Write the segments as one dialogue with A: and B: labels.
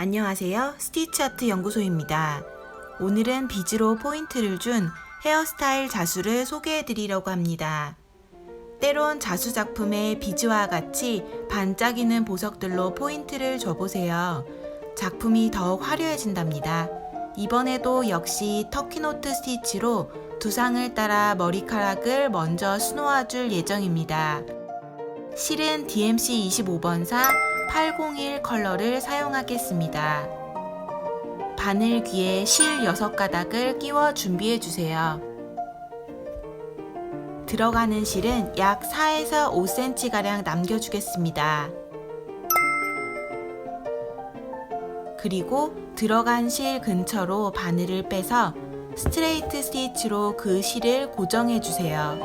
A: 안녕하세요. 스티치 아트 연구소입니다. 오늘은 비즈로 포인트를 준 헤어스타일 자수를 소개해 드리려고 합니다. 때론 자수 작품에 비즈와 같이 반짝이는 보석들로 포인트를 줘보세요. 작품이 더욱 화려해진답니다. 이번에도 역시 터키노트 스티치로 두상을 따라 머리카락을 먼저 수놓아 줄 예정입니다. 실은 DMC 25번사 801 컬러를 사용하겠습니다. 바늘 귀에 실 6가닥을 끼워 준비해 주세요. 들어가는 실은 약 4에서 5cm가량 남겨주겠습니다. 그리고 들어간 실 근처로 바늘을 빼서 스트레이트 스티치로 그 실을 고정해 주세요.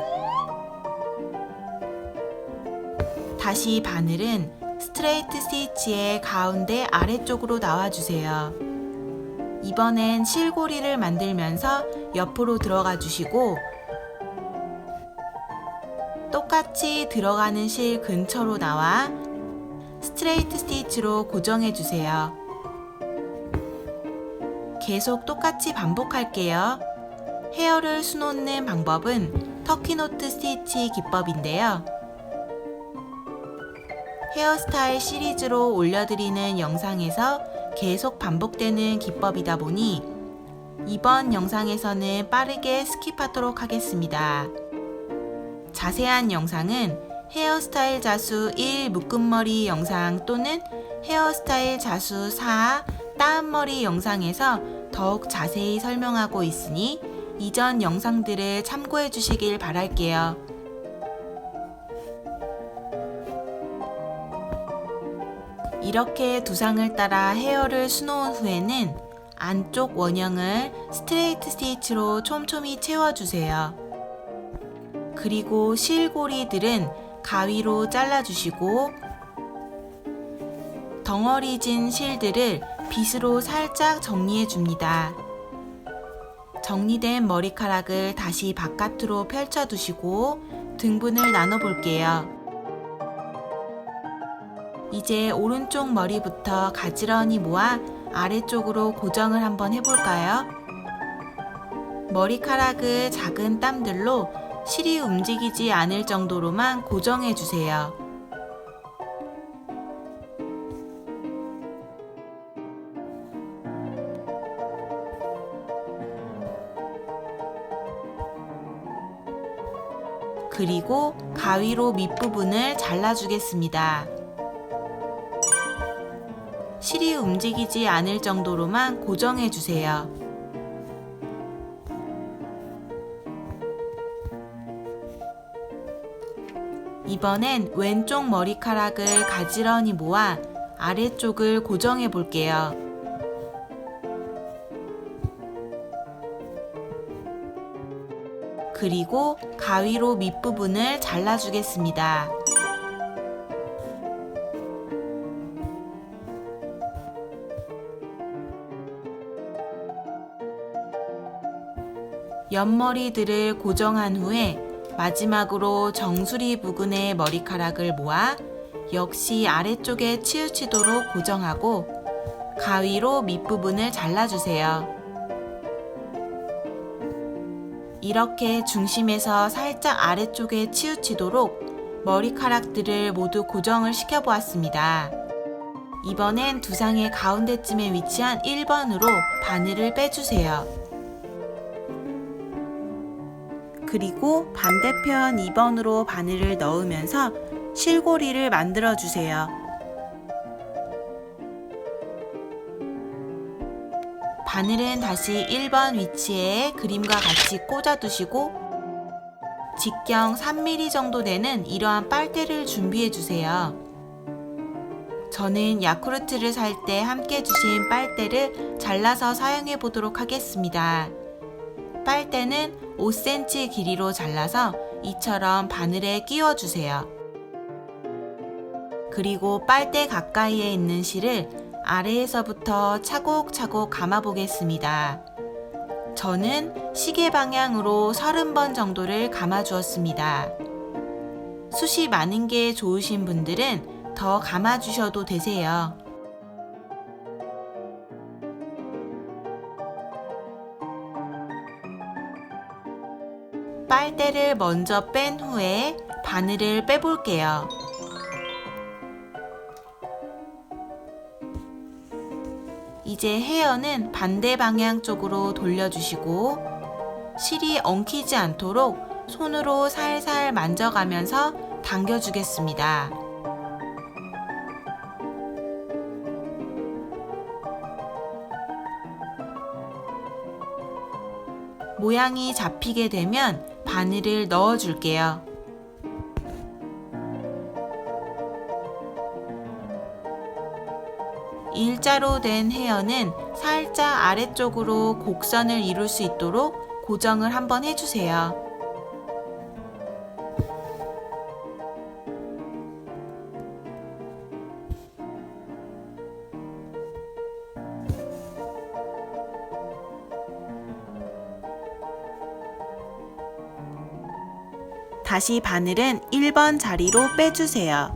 A: 다시 바늘은 스트레이트 스티치의 가운데 아래쪽으로 나와주세요. 이번엔 실고리를 만들면서 옆으로 들어가 주시고 똑같이 들어가는 실 근처로 나와 스트레이트 스티치로 고정해 주세요. 계속 똑같이 반복할게요. 헤어를 수놓는 방법은 터키노트 스티치 기법인데요. 헤어스타일 시리즈로 올려드리는 영상에서 계속 반복되는 기법이다 보니 이번 영상에서는 빠르게 스킵하도록 하겠습니다. 자세한 영상은 헤어스타일 자수 1 묶음머리 영상 또는 헤어스타일 자수 4 따은머리 영상에서 더욱 자세히 설명하고 있으니 이전 영상들을 참고해 주시길 바랄게요. 이렇게 두상을 따라 헤어를 수놓은 후에는 안쪽 원형을 스트레이트 스티치로 촘촘히 채워주세요. 그리고 실고리들은 가위로 잘라주시고 덩어리 진 실들을 빗으로 살짝 정리해줍니다. 정리된 머리카락을 다시 바깥으로 펼쳐두시고 등분을 나눠볼게요. 이제 오른쪽 머리부터 가지런히 모아 아래쪽으로 고정을 한번 해볼까요? 머리카락을 작은 땀들로 실이 움직이지 않을 정도로만 고정해 주세요. 그리고 가위로 밑부분을 잘라주겠습니다. 실이 움직이지 않을 정도로만 고정해 주세요. 이번엔 왼쪽 머리카락을 가지런히 모아 아래쪽을 고정해 볼게요. 그리고 가위로 밑부분을 잘라주겠습니다. 옆머리들을 고정한 후에 마지막으로 정수리 부근의 머리카락을 모아 역시 아래쪽에 치우치도록 고정하고 가위로 밑부분을 잘라주세요. 이렇게 중심에서 살짝 아래쪽에 치우치도록 머리카락들을 모두 고정을 시켜보았습니다. 이번엔 두상의 가운데쯤에 위치한 1번으로 바늘을 빼주세요. 그리고 반대편 2번으로 바늘을 넣으면서 실고리를 만들어 주세요. 바늘은 다시 1번 위치에 그림과 같이 꽂아 두시고 직경 3mm 정도 되는 이러한 빨대를 준비해 주세요. 저는 야쿠르트를 살 때 함께 주신 빨대를 잘라서 사용해 보도록 하겠습니다. 빨대는 5cm 길이로 잘라서 이처럼 바늘에 끼워 주세요. 그리고 빨대 가까이에 있는 실을 아래에서부터 차곡차곡 감아 보겠습니다. 저는 시계 방향으로 30번 정도를 감아 주었습니다. 숱이 많은 게 좋으신 분들은 더 감아 주셔도 되세요. 빨대를 먼저 뺀 후에 바늘을 빼볼게요. 이제 헤어는 반대 방향 쪽으로 돌려주시고 실이 엉키지 않도록 손으로 살살 만져가면서 당겨주겠습니다. 모양이 잡히게 되면 바늘을 넣어줄게요. 일자로 된 헤어는 살짝 아래쪽으로 곡선을 이룰 수 있도록 고정을 한번 해주세요. 다시 바늘은 1번 자리로 빼주세요.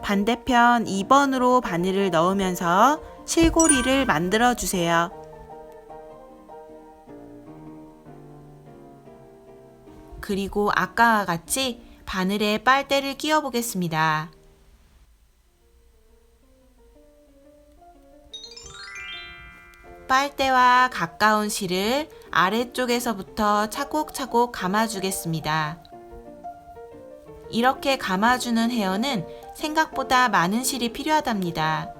A: 반대편 2번으로 바늘을 넣으면서 실고리를 만들어 주세요. 그리고 아까와 같이 바늘에 빨대를 끼워 보겠습니다. 빨대와 가까운 실을 아래쪽에서부터 차곡차곡 감아주겠습니다. 이렇게 감아주는 헤어는 생각보다 많은 실이 필요하답니다.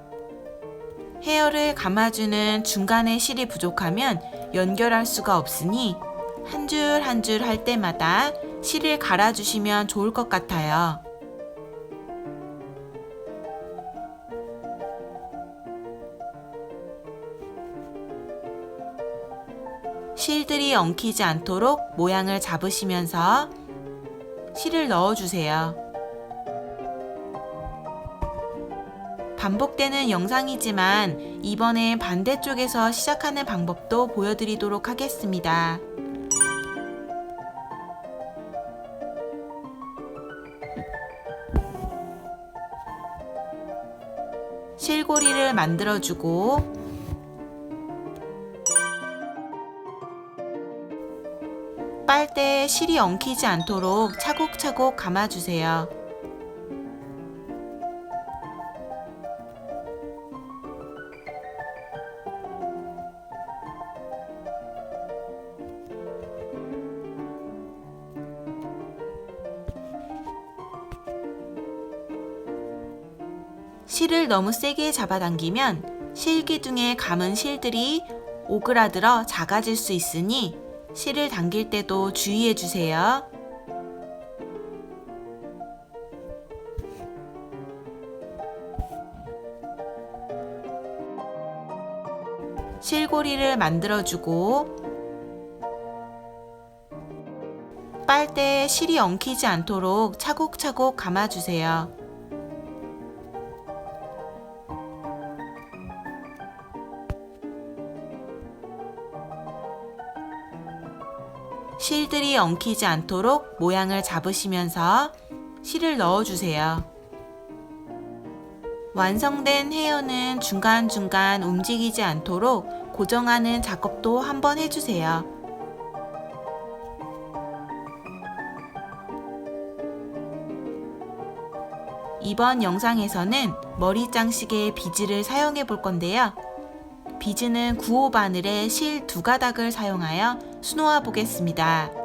A: 헤어를 감아주는 중간에 실이 부족하면 연결할 수가 없으니 한 줄 한 줄 할 때마다 실을 갈아주시면 좋을 것 같아요. 실들이 엉키지 않도록 모양을 잡으시면서 실을 넣어주세요. 반복되는 영상이지만 이번에 반대쪽에서 시작하는 방법도 보여드리도록 하겠습니다. 실고리를 만들어주고 실이 엉키지 않도록 차곡차곡 감아주세요. 실을 너무 세게 잡아당기면 실기둥에 감은 실들이 오그라들어 작아질 수 있으니 실을 당길 때도 주의해 주세요. 실고리를 만들어주고 빨대에 실이 엉키지 않도록 차곡차곡 감아주세요. 실들이 엉키지 않도록 모양을 잡으시면서 실을 넣어주세요. 완성된 헤어는 중간중간 움직이지 않도록 고정하는 작업도 한번 해주세요. 이번 영상에서는 머리 장식에 비즈를 사용해 볼 건데요. 비즈는 9호 바늘에 실 두 가닥을 사용하여 수놓아 보겠습니다.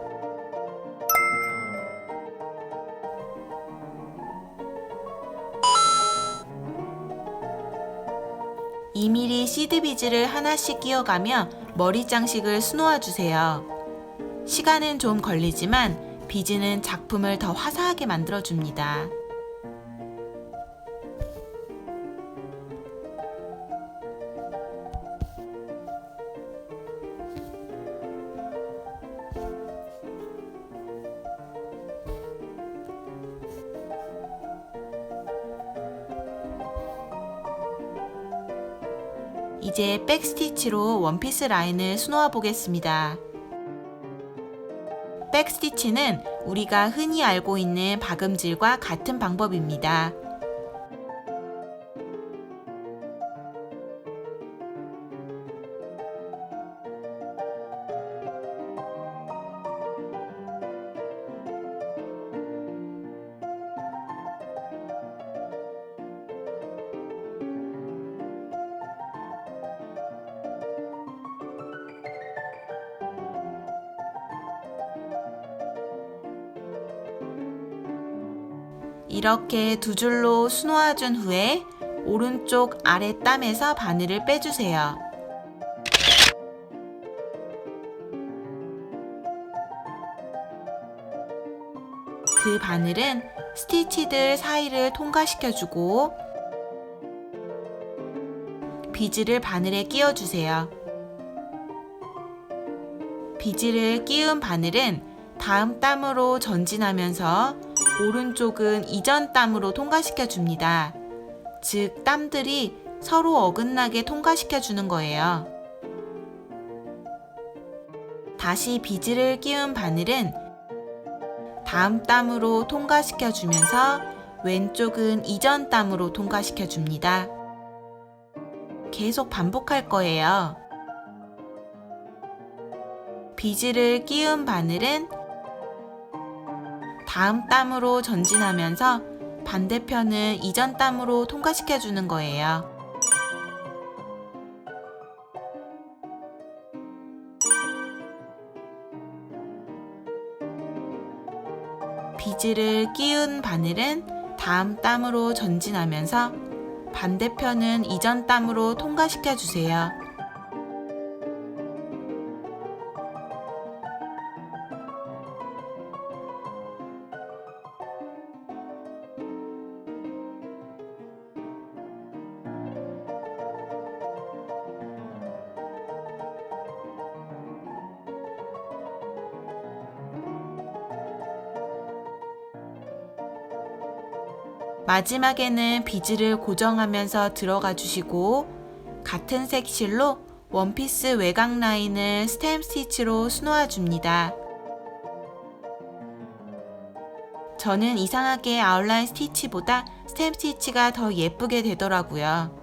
A: (2mm) 시드 비즈를 하나씩 끼워가며 머리 장식을 수놓아 주세요. 시간은 좀 걸리지만 비즈는 작품을 더 화사하게 만들어 줍니다. 이제 백스티치로 원피스 라인을 수놓아 보겠습니다. 백스티치는 우리가 흔히 알고 있는 박음질과 같은 방법입니다. 이렇게 두 줄로 수놓아준 후에 오른쪽 아래 땀에서 바늘을 빼주세요. 그 바늘은 스티치들 사이를 통과시켜주고 비즈를 바늘에 끼워주세요. 비즈를 끼운 바늘은 다음 땀으로 전진하면서 오른쪽은 이전 땀으로 통과시켜 줍니다. 즉, 땀들이 서로 어긋나게 통과시켜 주는 거예요. 다시 비즈를 끼운 바늘은 다음 땀으로 통과시켜 주면서 왼쪽은 이전 땀으로 통과시켜 줍니다. 계속 반복할 거예요. 비즈를 끼운 바늘은 다음 땀으로 전진하면서 반대편은 이전 땀으로 통과시켜 주는 거예요. 비즈를 끼운 바늘은 다음 땀으로 전진하면서 반대편은 이전 땀으로 통과시켜 주세요. 마지막에는 비즈를 고정하면서 들어가 주시고 같은 색 실로 원피스 외곽 라인을 스템 스티치로 수놓아 줍니다. 저는 이상하게 아웃라인 스티치보다 스템 스티치가 더 예쁘게 되더라고요.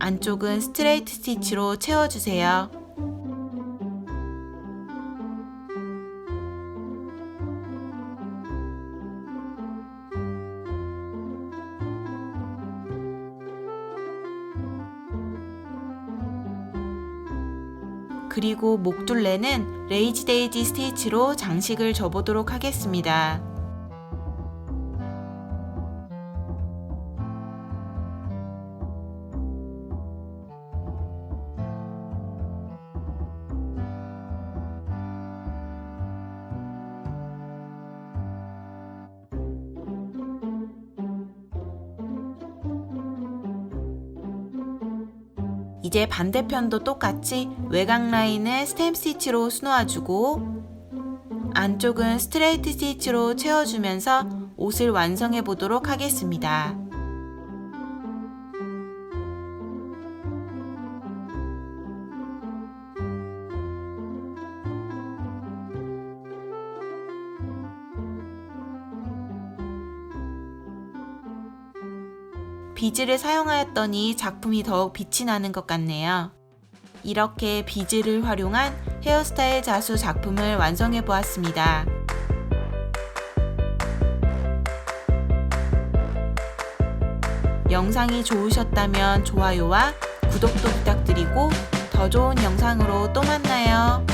A: 안쪽은 스트레이트 스티치로 채워주세요. 그리고 목둘레는 레이지 데이지 스티치로 장식을 줘보도록 하겠습니다. 이제 반대편도 똑같이 외곽 라인을 스템 스티치로 수놓아주고 안쪽은 스트레이트 스티치로 채워주면서 옷을 완성해 보도록 하겠습니다. 비즈를 사용하였더니 작품이 더욱 빛이 나는 것 같네요. 이렇게 비즈를 활용한 헤어스타일 자수 작품을 완성해 보았습니다. 영상이 좋으셨다면 좋아요와 구독도 부탁드리고 더 좋은 영상으로 또 만나요.